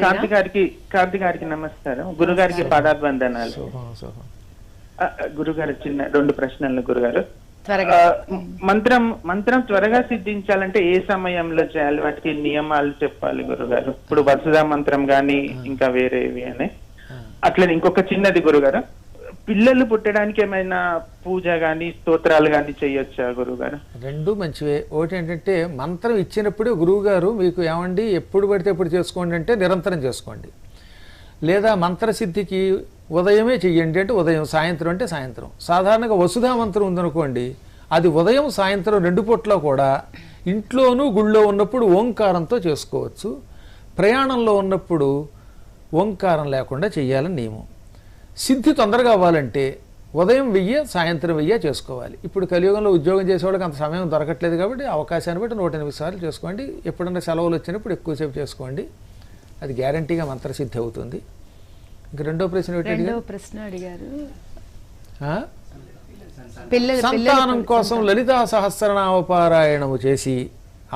కాంతి గారికి కాంతి గారికి నమస్కారం. గురుగారికి పాదాభివందనాలు. గురుగారు చిన్న రెండు ప్రశ్నలు గురుగారు. మంత్రం మంత్రం త్వరగా సిద్ధించాలంటే ఏ సమయంలో చేయాలి? వాటికి నియమాలు చెప్పాలి గురుగారు. ఇప్పుడు వసుధా మంత్రం గాని ఇంకా వేరేవి అని. అట్లనే ఇంకొక చిన్నది గురుగారు. పిల్లలు పుట్టడానికి ఏమైనా పూజ కానీ స్తోత్రాలు కానీ చేయొచ్చా గురువు గారు రెండు మంచివే. ఒకటి ఏంటంటే మంత్రం ఇచ్చినప్పుడే గురువు గారు మీకు ఏమండి ఎప్పుడు పడితే ఎప్పుడు చేసుకోండి అంటే నిరంతరం చేసుకోండి. లేదా మంత్రసిద్ధికి ఉదయమే చెయ్యండి అంటే ఉదయం సాయంత్రం అంటే సాయంత్రం. సాధారణంగా వసుధా మంత్రం ఉందనుకోండి అది ఉదయం సాయంత్రం రెండు పూట్ల కూడా ఇంట్లోనూ గుళ్ళో ఉన్నప్పుడు ఓంకారంతో చేసుకోవచ్చు. ప్రయాణంలో ఉన్నప్పుడు ఓంకారం లేకుండా చేయాలని నియమం. సిద్ధి తొందరగా అవ్వాలంటే ఉదయం వెయ్యి సాయంత్రం వెయ్యి చేసుకోవాలి. ఇప్పుడు కలియుగంలో ఉద్యోగం చేసేవాళ్ళకి అంత సమయం దొరకట్లేదు కాబట్టి అవకాశాన్ని బట్టి నూట ఎనిమిది సార్లు చేసుకోండి. ఎప్పుడన్నా సెలవులు వచ్చినప్పుడు ఎక్కువసేపు చేసుకోండి. అది గ్యారంటీగా మంత్రసిద్ధి అవుతుంది. ఇంక రెండో ప్రశ్న రెండో? ప్రశ్న అడిగారు. సంతానం కోసం లలితా సహస్రనామపారాయణము చేసి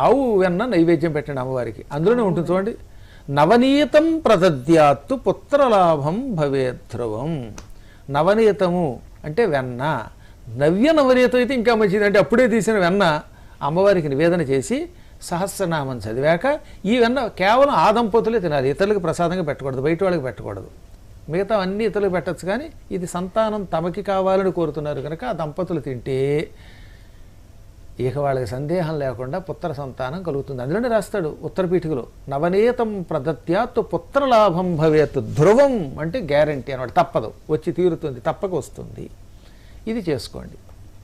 ఆవు వెన్న నైవేద్యం పెట్టండి అమ్మవారికి. అందులోనే ఉంటుంది చూడండి. నవనీతం ప్రదద్యాత్తు పుత్రలాభం భవేద్ధ్రువం నవనీతము అంటే వెన్న. నవ్య నవనీతం అయితే ఇంకా మంచిది. అంటే అప్పుడే తీసిన వెన్న అమ్మవారికి నివేదన చేసి సహస్రనామం చదివాక ఈ వెన్న కేవలం ఆ దంపతులే తినాలి. ఇతరులకు ప్రసాదంగా పెట్టకూడదు. బయట వాళ్ళకి పెట్టకూడదు. మిగతా అన్ని ఇతరులకు పెట్టచ్చు కానీ ఇది సంతానం తమకి కావాలని కోరుతున్నారు కనుక ఆ దంపతులు తింటే ఇక వాళ్ళకి సందేహం లేకుండా పుత్ర సంతానం కలుగుతుంది. అందులోనే రాస్తాడు ఉత్తరపీఠికలో నవనీతం ప్రదత్యాత్ పుత్రలాభం భవేత్ ధ్రువం అంటే గ్యారంటీ అనమాట తప్పదు వచ్చి తీరుతుంది తప్పక వస్తుంది. ఇది చేసుకోండి.